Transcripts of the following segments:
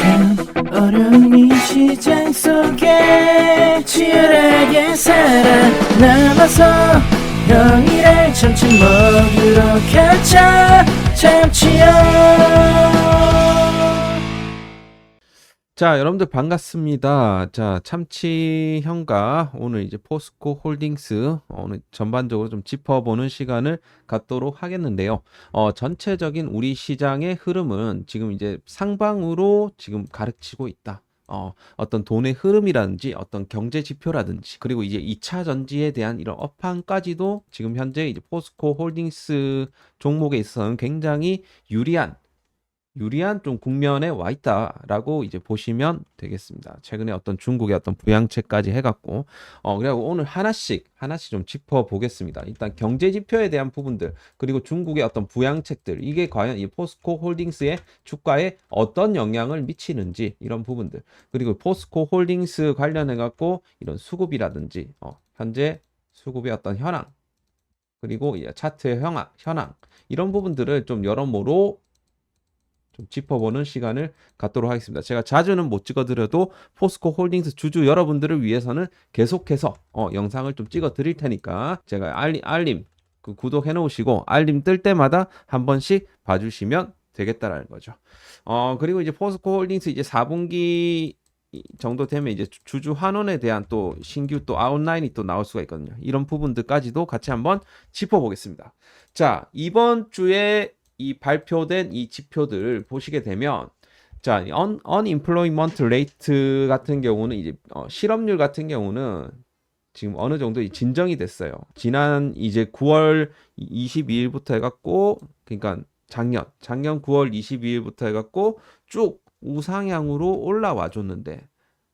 참 어려운 이 시장 속에 치열하게 살아남아서 형이랑 참치 먹으러 가자 참치요 자, 여러분들 반갑습니다. 자, 참치 형과 오늘 이제 포스코 홀딩스 오늘 전반적으로 좀 짚어보는 시간을 갖도록 하겠는데요. 어, 전체적인 우리 시장의 흐름은 지금 이제 상방으로 지금 가르치고 있다. 어, 어떤 돈의 흐름이라든지 어떤 경제 지표라든지 그리고 이제 2차 전지에 대한 이런 업황까지도 지금 현재 이제 포스코 홀딩스 종목에 있어서는 굉장히 유리한 유리한 좀 국면에 와 있다라고 이제 보시면 되겠습니다. 최근에 어떤 중국의 어떤 부양책까지 해갖고. 어 그리고 오늘 하나씩 하나씩 좀 짚어 보겠습니다. 일단 경제 지표에 대한 부분들 그리고 중국의 어떤 부양책들. 이게 과연 이 포스코 홀딩스의 주가에 어떤 영향을 미치는지 이런 부분들. 그리고 포스코 홀딩스 관련해 갖고 이런 수급이라든지 어 현재 수급의 어떤 현황. 그리고 이 차트의 현황 현황. 이런 부분들을 좀 여러모로 좀 짚어보는 시간을 갖도록 하겠습니다. 제가 자주는 못 찍어드려도 포스코 홀딩스 주주 여러분들을 위해서는 계속해서 어, 영상을 좀 찍어드릴 테니까 제가 알림, 알림 그 구독해 놓으시고 알림 뜰 때마다 한 번씩 봐주시면 되겠다라는 거죠. 어 그리고 이제 포스코 홀딩스 이제 4분기 정도 되면 이제 주- 주주 환원에 대한 또 신규 또 아웃라인이 또 나올 수가 있거든요. 이런 부분들까지도 같이 한번 짚어보겠습니다. 자 이번 주에 이 발표된 이 지표들 보시게 되면 자, un, unemployment rate 같은 경우는 이제 어, 실업률 같은 경우는 지금 어느 정도 이 진정이 됐어요. 지난 이제 9월 22일부터 해갖고 그러니까 작년 작년 9월 22일부터 해갖고 쭉 우상향으로 올라와 줬는데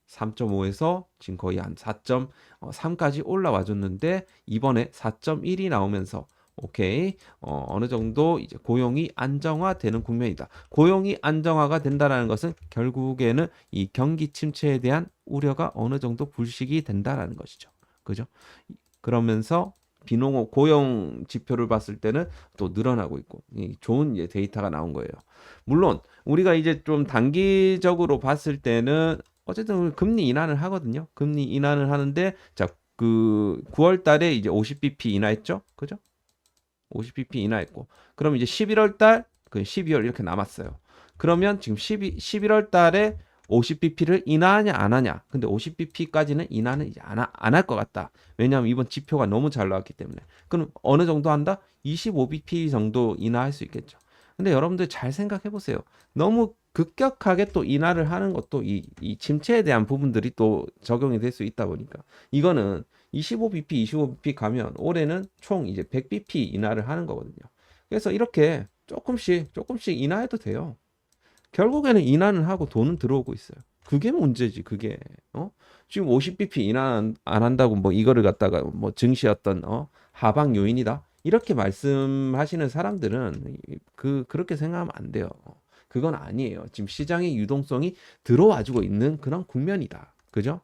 3.5에서 지금 거의 한 4.3까지 올라와 줬는데 이번에 4.1이 나오면서 오케이 어, 어느 정도 이제 고용이 안정화되는 국면이다. 고용이 안정화가 된다라는 것은 결국에는 이 경기 침체에 대한 우려가 어느 정도 불식이 된다라는 것이죠. 그죠? 그러면서 비농업 고용 지표를 봤을 때는 또 늘어나고 있고 이 좋은 데이터가 나온 거예요. 물론 우리가 이제 좀 단기적으로 봤을 때는 어쨌든 금리 인하를 하거든요. 금리 인하를 하는데 자 그 9월 달에 이제 50bp 인하했죠. 그죠? 50bp 인하했고 그럼 이제 11월 달, 그 12월 이렇게 남았어요. 그러면 지금 12, 11월 달에 50bp를 인하하냐 안 하냐. 근데 50bp까지는 인하는 이제 안 할 것 같다. 왜냐하면 이번 지표가 너무 잘 나왔기 때문에. 그럼 어느 정도 한다? 25bp 정도 인하할 수 있겠죠. 근데 여러분들 잘 생각해 보세요. 너무 급격하게 또 인하를 하는 것도 이, 이 침체에 대한 부분들이 또 적용이 될 수 있다 보니까 이거는 25bp, 25bp 가면 올해는 총 이제 100bp 인하를 하는 거거든요. 그래서 이렇게 조금씩 조금씩 인하해도 돼요. 결국에는 인하는 하고 돈은 들어오고 있어요. 그게 문제지, 그게. 어? 지금 50bp 인하 안- 안 한다고 뭐 이거를 갖다가 뭐 증시 어떤 어? 하방 요인이다. 이렇게 말씀하시는 사람들은 이- 그 그렇게 생각하면 안 돼요. 그건 아니에요. 지금 시장의 유동성이 들어와주고 있는 그런 국면이다. 그죠?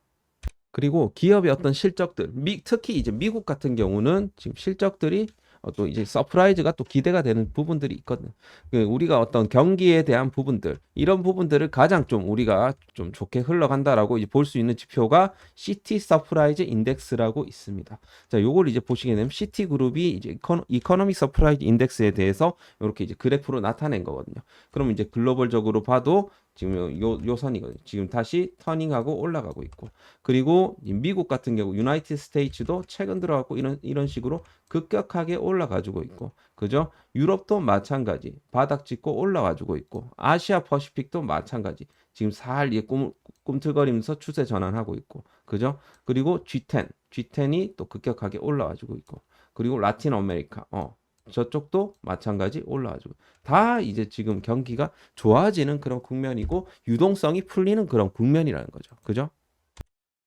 그리고 기업의 어떤 실적들, 미, 특히 이제 미국 같은 경우는 지금 실적들이 어, 또 이제 서프라이즈가 또 기대가 되는 부분들이 있거든요. 그 우리가 어떤 경기에 대한 부분들, 이런 부분들을 가장 좀 우리가 좀 좋게 흘러간다라고 이제 볼 수 있는 지표가 시티 서프라이즈 인덱스라고 있습니다. 자, 요걸 이제 보시게 되면 시티 그룹이 이제 이코노, 이코노믹 서프라이즈 인덱스에 대해서 이렇게 이제 그래프로 나타낸 거거든요. 그럼 이제 글로벌적으로 봐도 지금 요, 요, 요 선이거든요. 지금 다시 터닝하고 올라가고 있고. 그리고 이 미국 같은 경우 유나이티드 스테이츠도 최근 들어갖고 이런 이런 식으로 급격하게 올라가지고 있고. 그죠? 유럽도 마찬가지. 바닥 찍고 올라와주고 있고. 아시아 퍼시픽도 마찬가지. 지금 살 이게 꿈, 꿈틀거리면서 추세 전환하고 있고. 그죠? 그리고 G10 G10이 또 급격하게 올라와주고 있고. 그리고 라틴 아메리카. 어 저쪽도 마찬가지 올라와주고 다 이제 지금 경기가 좋아지는 그런 국면이고 유동성이 풀리는 그런 국면이라는 거죠 그죠?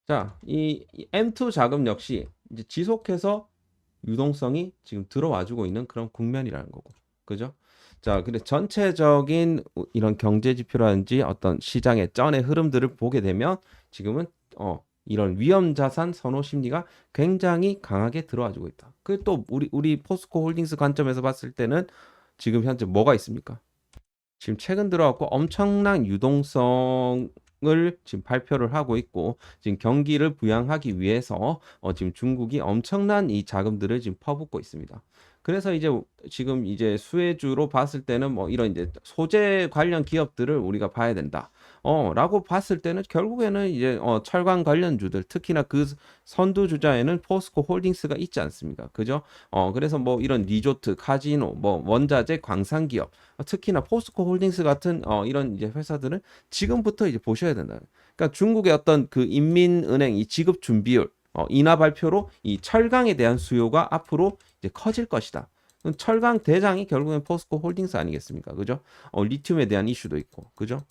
자, 이 이 M2 자금 역시 이제 지속해서 유동성이 지금 들어와주고 있는 그런 국면이라는 거고, 그죠? 자, 근데 전체적인 우- 이런 경제 지표라든지 어떤 시장의 쩐의 흐름들을 보게 되면 지금은 어 이런 위험 자산 선호 심리가 굉장히 강하게 들어와주고 있다. 그 또 우리 우리 포스코 홀딩스 관점에서 봤을 때는 지금 현재 뭐가 있습니까? 지금 최근 들어갖고 엄청난 유동성 을 지금 발표를 하고 있고 지금 경기를 부양하기 위해서 어, 지금 중국이 엄청난 이 자금들을 지금 퍼붓고 있습니다. 그래서 이제 지금 이제 수혜주로 봤을 때는 뭐 이런 이제 소재 관련 기업들을 우리가 봐야 된다. 어, 라고 봤을 때는 결국에는 이제 어, 철강 관련주들 특히나 그 선두 주자에는 포스코 홀딩스가 있지 않습니까? 그죠? 어, 그래서 뭐 이런 리조트, 카지노, 뭐 원자재, 광산 기업, 어, 특히나 포스코 홀딩스 같은 어, 이런 이제 회사들은 지금부터 이제 보셔야 된다. 그러니까 중국의 어떤 그 인민은행 이 지급 준비율 어, 인하 발표로 이 철강에 대한 수요가 앞으로 이제 커질 것이다. 철강 대장이 결국엔 포스코 홀딩스 아니겠습니까? 그죠? 어, 리튬에 대한 이슈도 있고, 그죠?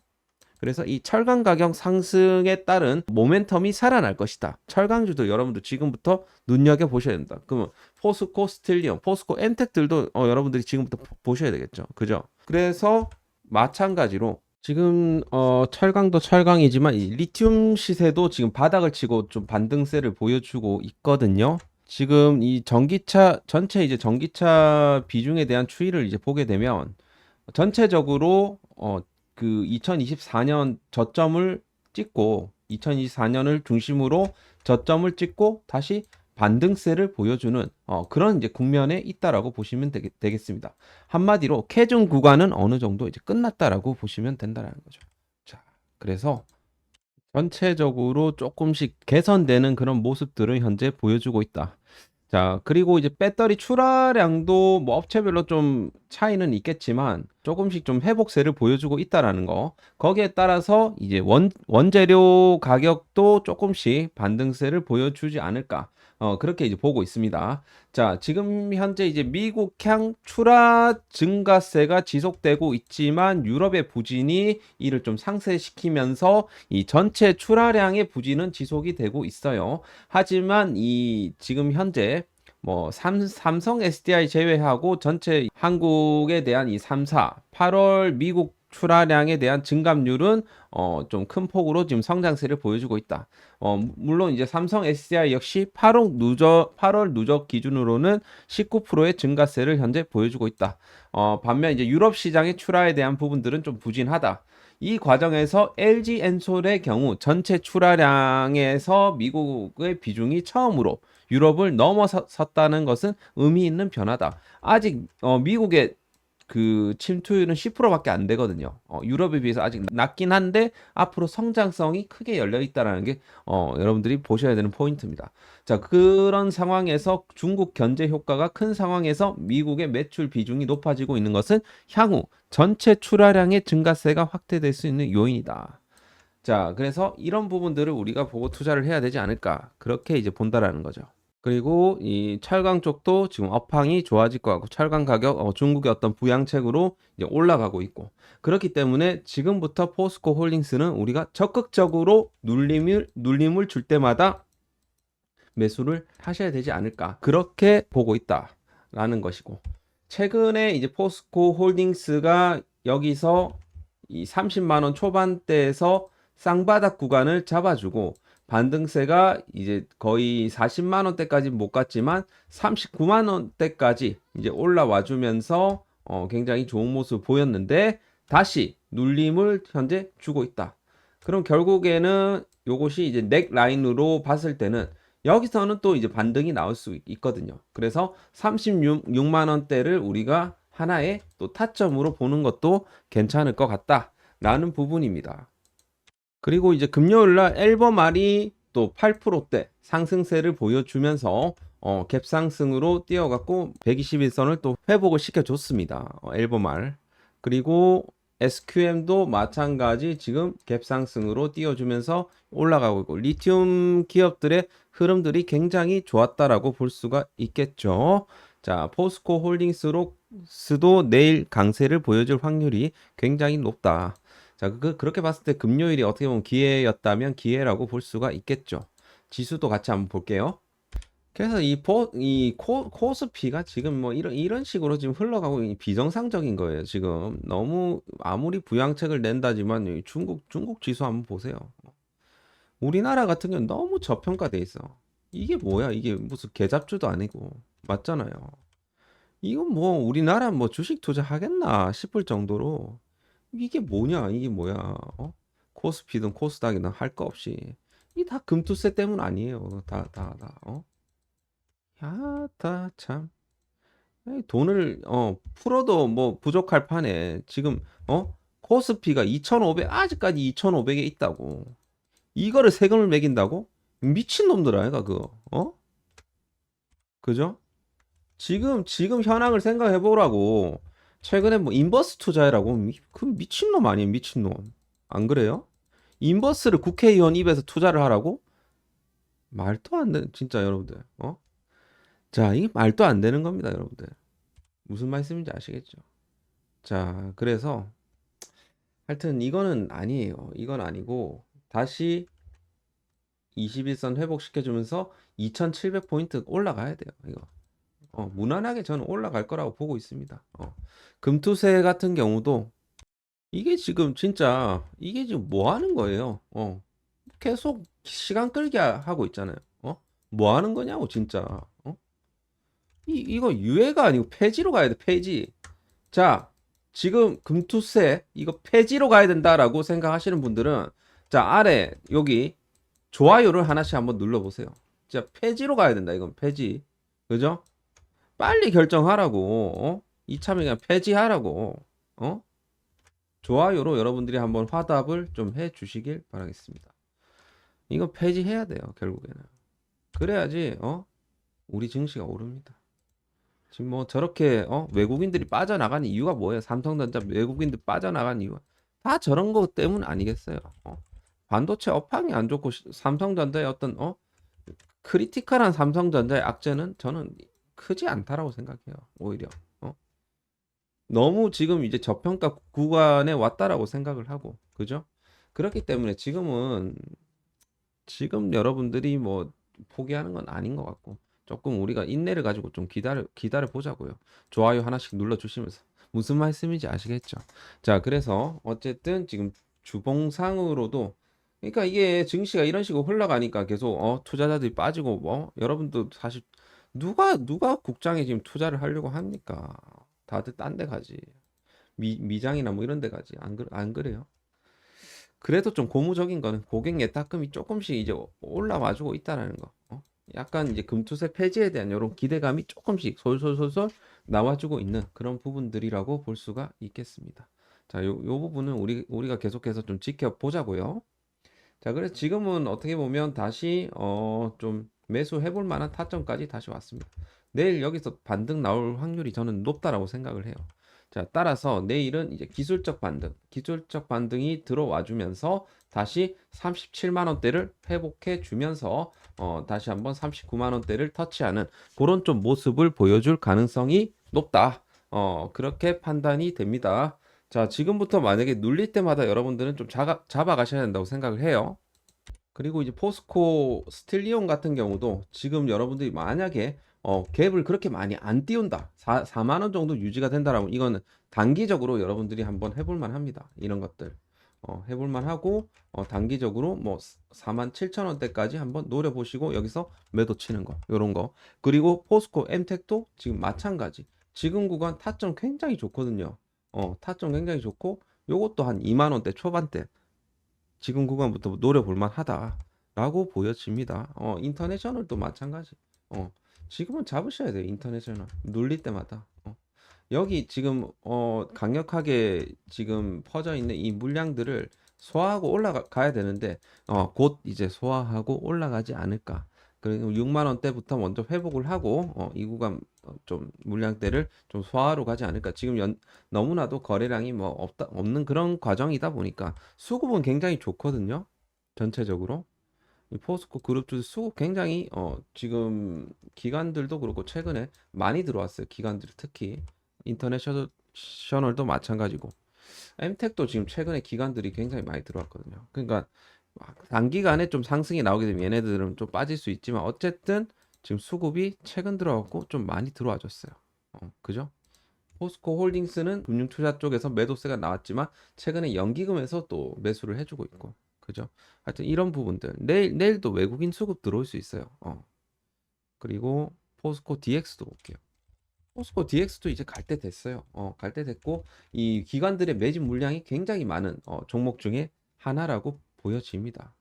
그래서 이 철강 가격 상승에 따른 모멘텀이 살아날 것이다. 철강주도 여러분들 지금부터 눈여겨 보셔야 된다. 그러면 포스코 스틸리온, 포스코 엔텍들도 어, 여러분들이 지금부터 보- 보셔야 되겠죠. 그죠? 그래서 마찬가지로 지금 어, 철강도 철강이지만 이 리튬 시세도 지금 바닥을 치고 좀 반등세를 보여주고 있거든요. 지금 이 전기차 전체 이제 전기차 비중에 대한 추이를 이제 보게 되면 전체적으로 어, 그 2024년 저점을 찍고 2024년을 중심으로 저점을 찍고 다시 반등세를 보여주는 어, 그런 이제 국면에 있다라고 보시면 되겠, 되겠습니다. 한마디로 캐중 구간은 어느 정도 이제 끝났다라고 보시면 된다라는 거죠. 자, 그래서 전체적으로 조금씩 개선되는 그런 모습들을 현재 보여주고 있다. 자, 그리고 이제 배터리 출하량도 뭐 업체별로 좀 차이는 있겠지만 조금씩 좀 회복세를 보여주고 있다라는 거. 거기에 따라서 이제 원, 원재료 가격도 조금씩 반등세를 보여주지 않을까. 어, 그렇게 이제 보고 있습니다. 자, 지금 현재 이제 미국향 출하 증가세가 지속되고 있지만 유럽의 부진이 이를 좀 상쇄시키면서 이 전체 출하량의 부진은 지속이 되고 있어요. 하지만 이 지금 현재 뭐 삼, 삼성 SDI 제외하고 전체 한국에 대한 이 3사 8월 미국 출하량에 대한 증감률은 어, 좀 큰 폭으로 지금 성장세를 보여주고 있다. 어, 물론 이제 삼성 SDI 역시 8월 누적 8월 누적 기준으로는 19%의 증가세를 현재 보여주고 있다. 어, 반면 이제 유럽 시장의 출하에 대한 부분들은 좀 부진하다. 이 과정에서 LG 엔솔의 경우 전체 출하량에서 미국의 비중이 처음으로 유럽을 넘어섰다는 것은 의미 있는 변화다. 아직 어, 미국의 그 침투율은 10%밖에 안 되거든요. 어, 유럽에 비해서 아직 낮긴 한데 앞으로 성장성이 크게 열려 있다라는 게 어, 여러분들이 보셔야 되는 포인트입니다. 자, 그런 상황에서 중국 견제 효과가 큰 상황에서 미국의 매출 비중이 높아지고 있는 것은 향후 전체 출하량의 증가세가 확대될 수 있는 요인이다. 자, 그래서 이런 부분들을 우리가 보고 투자를 해야 되지 않을까. 그렇게 이제 본다라는 거죠. 그리고 이 철강 쪽도 지금 업황이 좋아질 것 같고 철강 가격 어, 중국의 어떤 부양책으로 이제 올라가고 있고 그렇기 때문에 지금부터 포스코 홀딩스는 우리가 적극적으로 눌림을 눌림을 줄 때마다 매수를 하셔야 되지 않을까. 그렇게 보고 있다라는 것이고 최근에 이제 포스코 홀딩스가 여기서 이 30만 원 초반대에서 쌍바닥 구간을 잡아주고 반등세가 이제 거의 40만 원대까지 못 갔지만 39만 원대까지 이제 올라와 주면서 어 굉장히 좋은 모습 보였는데 다시 눌림을 현재 주고 있다. 그럼 결국에는 요것이 이제 넥 라인으로 봤을 때는 여기서는 또 이제 반등이 나올 수 있거든요. 그래서 36만 원대를 우리가 하나의 또 타점으로 보는 것도 괜찮을 것 같다라는 부분입니다. 그리고 이제 금요일 날 앨범 알이 또 8%대 상승세를 보여주면서 어, 갭 상승으로 뛰어갔고 121선을 또 회복을 시켜줬습니다. 어, 앨범 알. 그리고 SQM도 마찬가지 지금 갭 상승으로 띄워주면서 올라가고 있고 리튬 기업들의 흐름들이 굉장히 좋았다라고 볼 수가 있겠죠. 자, 포스코 홀딩스도 내일 강세를 보여줄 확률이 굉장히 높다. 자, 그, 그렇게 봤을 때 금요일이 어떻게 보면 기회였다면 기회라고 볼 수가 있겠죠. 지수도 같이 한번 볼게요. 그래서 이 포, 이 코, 코스피가 지금 뭐 이런, 이런 식으로 지금 흘러가고 이 비정상적인 거예요. 지금 너무 아무리 부양책을 낸다지만 이 중국, 중국 지수 한번 보세요. 우리나라 같은 경우는 너무 저평가돼 있어. 이게 뭐야? 이게 무슨 계잡주도 아니고. 맞잖아요. 이건 뭐 우리나라 뭐 주식 투자 하겠나 싶을 정도로 이게 뭐냐? 이게 뭐야? 어? 코스피든 코스닥이든 할 거 없이 이 다 금투세 때문 아니에요. 다 다 다. 어? 야, 다 참. 돈을 어 풀어도 뭐 부족할 판에 지금 어 코스피가 2,500 아직까지 2,500에 있다고. 이거를 세금을 매긴다고? 미친 놈들 아이가 그거. 어? 그죠? 지금 지금 현황을 생각해 보라고. 최근에 뭐 인버스 투자해라고 미, 그 미친놈 아니에요, 미친놈. 안 그래요? 인버스를 국회의원 입에서 투자를 하라고? 말도 안 되는 진짜 여러분들. 어? 자, 이게 말도 안 되는 겁니다, 여러분들. 무슨 말씀인지 아시겠죠? 자, 그래서 하여튼 이거는 아니에요. 이건 아니고 다시 21선 회복시켜주면서 2700포인트 올라가야 돼요. 이거. 어, 무난하게 저는 올라갈 거라고 보고 있습니다. 어. 금투세 같은 경우도 이게 지금 진짜 이게 지금 뭐 하는 거예요? 어. 계속 시간 끌게 하고 있잖아요. 어? 뭐 하는 거냐고 진짜. 어? 이 이거 유예가 아니고 폐지로 가야 돼. 폐지. 자, 지금 금투세 이거 폐지로 가야 된다라고 생각하시는 분들은 자, 아래 여기 좋아요를 하나씩 한번 눌러 보세요. 자, 폐지로 가야 된다. 이건 폐지. 그죠? 빨리 결정하라고. 어? 이참에 그냥 폐지하라고. 어? 좋아요로 여러분들이 한번 화답을 좀 해 주시길 바라겠습니다. 이거 폐지해야 돼요, 결국에는. 그래야지, 어? 우리 증시가 오릅니다. 지금 뭐 저렇게, 어? 외국인들이 빠져나간 이유가 뭐예요? 삼성전자 외국인들 빠져나간 이유가 다 저런 거 때문 아니겠어요? 어? 반도체 업황이 안 좋고 시- 삼성전자의 어떤, 어? 크리티컬한 삼성전자의 악재는 저는 크지 않다라고 생각해요. 오히려. 어? 너무 지금 이제 저평가 구간에 왔다라고 생각을 하고, 그죠? 그렇기 때문에 지금은 지금 여러분들이 뭐 포기하는 건 아닌 것 같고, 조금 우리가 인내를 가지고 좀 기다려 기다려 보자고요. 좋아요 하나씩 눌러 주시면서 무슨 말씀인지 아시겠죠? 자, 그래서 어쨌든 지금 주봉상으로도 그러니까 이게 증시가 이런 식으로 흘러가니까 계속 어 투자자들이 빠지고 뭐 여러분도 사실 누가 누가 국장에 지금 투자를 하려고 합니까? 다들 딴 데 가지. 미, 미장이나 뭐 이런 데 가지. 안, 그, 안 그래요? 그래도 좀 고무적인 거는 고객 예탁금이 조금씩 이제 올라와주고 있다라는 거. 어? 약간 이제 금투세 폐지에 대한 이런 기대감이 조금씩 솔솔솔솔 나와주고 있는 그런 부분들이라고 볼 수가 있겠습니다. 자, 요, 요 부분은 우리, 우리가 계속해서 좀 지켜보자고요. 자, 그래서 지금은 어떻게 보면 다시 어, 좀 매수해 볼 만한 타점까지 다시 왔습니다. 내일 여기서 반등 나올 확률이 저는 높다라고 생각을 해요. 자, 따라서 내일은 이제 기술적 반등, 기술적 반등이 들어와 주면서 다시 37만 원대를 회복해 주면서 어, 다시 한번 39만 원대를 터치하는 그런 좀 모습을 보여줄 가능성이 높다. 어, 그렇게 판단이 됩니다. 자, 지금부터 만약에 눌릴 때마다 여러분들은 좀 잡아, 잡아가셔야 된다고 생각을 해요. 그리고 이제 포스코 스틸리온 같은 경우도 지금 여러분들이 만약에 어, 갭을 그렇게 많이 안 띄운다. 4, 4만 원 정도 유지가 된다라면 이거는 단기적으로 여러분들이 한번 해볼 만 합니다. 이런 것들. 어, 해볼 만 하고 어, 단기적으로 뭐 4만 7천 원대까지 한번 노려보시고 여기서 매도 치는 거. 요런 거. 그리고 포스코 엠텍도 지금 마찬가지. 지금 구간 타점 굉장히 좋거든요. 어, 타점 굉장히 좋고 요것도 한 2만 원대 초반대. 지금 구간부터 노려볼 만 하다라고 보여집니다. 어, 인터내셔널도 마찬가지. 어, 지금은 잡으셔야 돼요. 인터내셔널 눌릴 때마다. 어. 여기 지금 어, 강력하게 지금 퍼져 있는 이 물량들을 소화하고 올라가야 되는데 어, 곧 이제 소화하고 올라가지 않을까. 그리고 6만 원대부터 먼저 회복을 하고 어, 이 구간 어, 좀 물량대를 좀 소화하러 가지 않을까. 지금 연, 너무나도 거래량이 뭐 없다 없는 그런 과정이다 보니까 수급은 굉장히 좋거든요. 전체적으로. 이 포스코 그룹주 수급 굉장히 어 지금 기관들도 그렇고 최근에 많이 들어왔어요. 기관들 특히 인터내셔널도 마찬가지고 엠텍도 지금 최근에 기관들이 굉장히 많이 들어왔거든요. 그러니까 막 단기간에 좀 상승이 나오게 되면 얘네들은 좀 빠질 수 있지만 어쨌든 지금 수급이 최근 들어왔고 좀 많이 들어와줬어요. 어, 그죠? 포스코 홀딩스는 금융 투자 쪽에서 매도세가 나왔지만 최근에 연기금에서 또 매수를 해주고 있고 그죠? 하여튼 이런 부분들 내일 내일도 외국인 수급 들어올 수 있어요. 어. 그리고 포스코 DX도 볼게요. 포스코 DX도 이제 갈 때 됐어요. 어, 갈 때 됐고 이 기관들의 매집 물량이 굉장히 많은 어, 종목 중에 하나라고 보여집니다.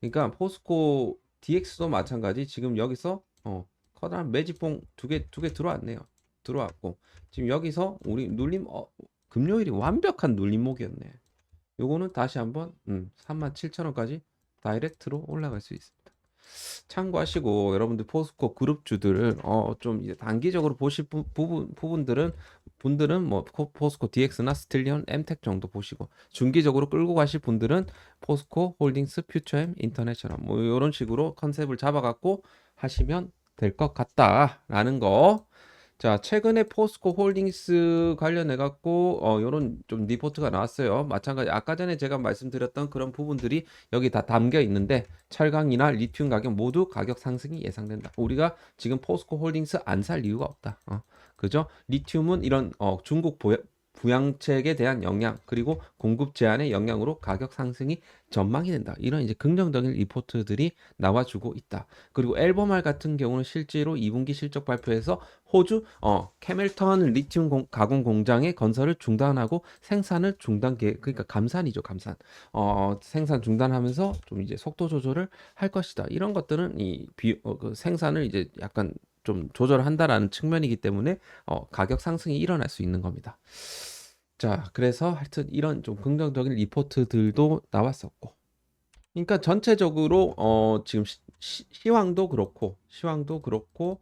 그러니까 포스코 DX도 마찬가지 지금 여기서 어, 커다란 매집봉 두 개 두 개 들어왔네요. 들어왔고 지금 여기서 우리 눌림 어, 금요일이 완벽한 눌림목이었네. 요거는 다시 한번 음, 37,000원까지 다이렉트로 올라갈 수 있습니다. 참고하시고 여러분들 포스코 그룹주들 어좀 이제 단기적으로 보실 부, 부분 부분들은 분들은 뭐 포- 포스코 DX나 스틸리온, 엠텍 정도 보시고 중기적으로 끌고 가실 분들은 포스코 홀딩스, 퓨처엠, 인터내셔널 뭐 이런 식으로 컨셉을 잡아갖고 하시면 될 것 같다라는 거. 자, 최근에 포스코 홀딩스 관련해 갖고 어 요런 좀 리포트가 나왔어요. 마찬가지 아까 전에 제가 말씀드렸던 그런 부분들이 여기 다 담겨 있는데 철강이나 리튬 가격 모두 가격 상승이 예상된다. 우리가 지금 포스코 홀딩스 안 살 이유가 없다. 어, 그죠? 리튬은 이런 어, 중국 보여, 부양책에 대한 영향 그리고 공급 제한의 영향으로 가격 상승이 전망이 된다. 이런 이제 긍정적인 리포트들이 나와주고 있다. 그리고 앨범알 같은 경우는 실제로 2분기 실적 발표에서 호주 어 캐멜턴 리튬 공- 가공 공장의 건설을 중단하고 생산을 중단 계 그러니까 감산이죠 감산 어 생산 중단하면서 좀 이제 속도 조절을 할 것이다 이런 것들은 이 비, 어, 그 생산을 이제 약간 좀 조절한다라는 측면이기 때문에 어 가격 상승이 일어날 수 있는 겁니다. 자 그래서 하여튼 이런 좀 긍정적인 리포트들도 나왔었고 그러니까 전체적으로 어 지금 시, 시- 시 황도 그렇고 시황도 그렇고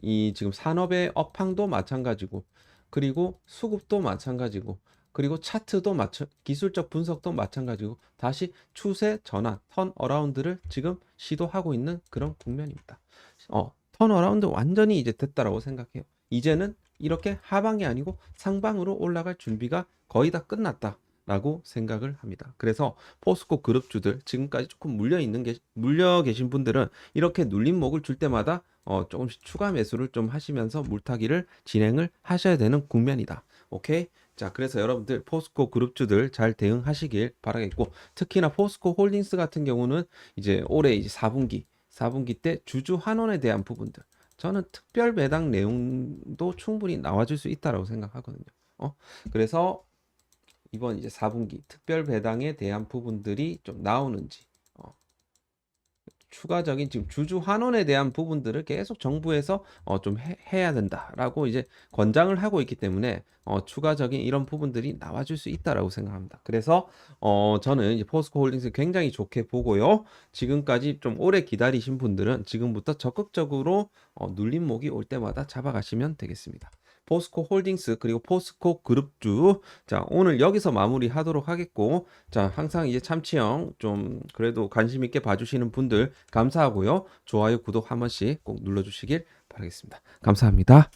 이 지금 산업의 업황도 마찬가지고 그리고 수급도 마찬가지고 그리고 차트도 마찬 기술적 분석도 마찬가지고 다시 추세 전환 턴 어라운드를 지금 시도하고 있는 그런 국면입니다. 어, 턴 어라운드 완전히 이제 됐다라고 생각해요. 이제는 이렇게 하방이 아니고 상방으로 올라갈 준비가 거의 다 끝났다 라고 생각을 합니다. 그래서 포스코 그룹주들 지금까지 조금 물려 있는 게 물려 계신 분들은 이렇게 눌림목을 줄 때마다 어, 조금씩 추가 매수를 좀 하시면서 물타기를 진행을 하셔야 되는 국면이다. 오케이? 자, 그래서 여러분들 포스코 그룹주들 잘 대응하시길 바라겠고 특히나 포스코 홀딩스 같은 경우는 이제 올해 이제 4분기 4분기 때 주주 환원에 대한 부분들 저는 특별 배당 내용도 충분히 나와줄 수 있다라고 생각하거든요. 어? 그래서 이번 이제 4분기 특별 배당에 대한 부분들이 좀 나오는지 어, 추가적인 지금 주주 환원에 대한 부분들을 계속 정부에서 어, 좀 해, 해야 된다라고 이제 권장을 하고 있기 때문에 어, 추가적인 이런 부분들이 나와줄 수 있다라고 생각합니다. 그래서 어, 저는 이제 포스코 홀딩스 굉장히 좋게 보고요. 지금까지 좀 오래 기다리신 분들은 지금부터 적극적으로 어, 눌림목이 올 때마다 잡아가시면 되겠습니다. 포스코 홀딩스 그리고 포스코 그룹주. 자 오늘 여기서 마무리하도록 하겠고 자 항상 이제 참치형 좀 그래도 관심 있게 봐주시는 분들 감사하고요. 좋아요 구독 한 번씩 꼭 눌러주시길 바라겠습니다. 감사합니다.